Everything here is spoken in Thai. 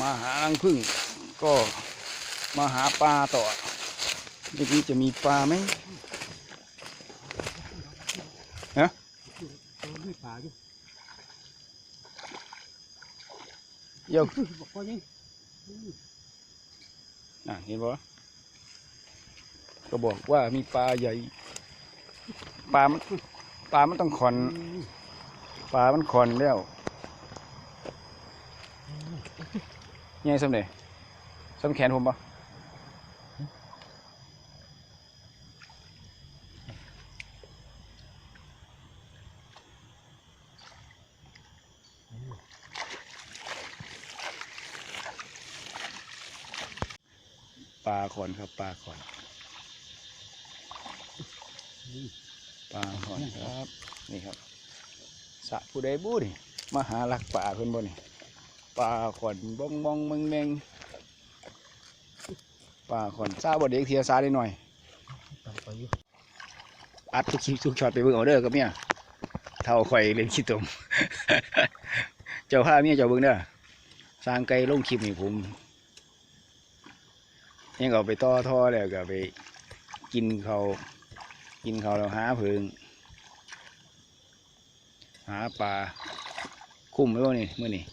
มาหารังพึ่งก็มาหาปลาต่อเดี๋ยวนี้จะมีปลาไหมตัวนี้ป่าอยู่เดี๋ยวบอกว่ายังอะเห็นปะก็บอกว่ามีปลาใหญ่ ปลามันปลามันต้องขอน ปลามันขอนแล้ว ยังไงสำเร็จสำแขนผมปะปลาขอนครับปลาขอนปลาขอนครับ นี่ครับสะผู้ใดบู้นี่มาหาลักป่าเพิ่นบ่นี่ ปลาขอนบ้องบ้องเมงแมงปลาขอนซาบ่เด็กเทียซาได้หน่อยอัดทุกคลิปทุกช็อตไปเบิ่งเอาเด้อกับเมียเท่าข่อยเล่นขี้ตมเจ้าพาเมียเจ้าเบิ่งเด้อสร้างไก่ลงคลิปนี่ผมยังเอาไปต่อท่อแล้วก็ไปกินเขากินเขาแล้วหาเพิง หาปลาคุ้มไหมวะนี่มื้อนี่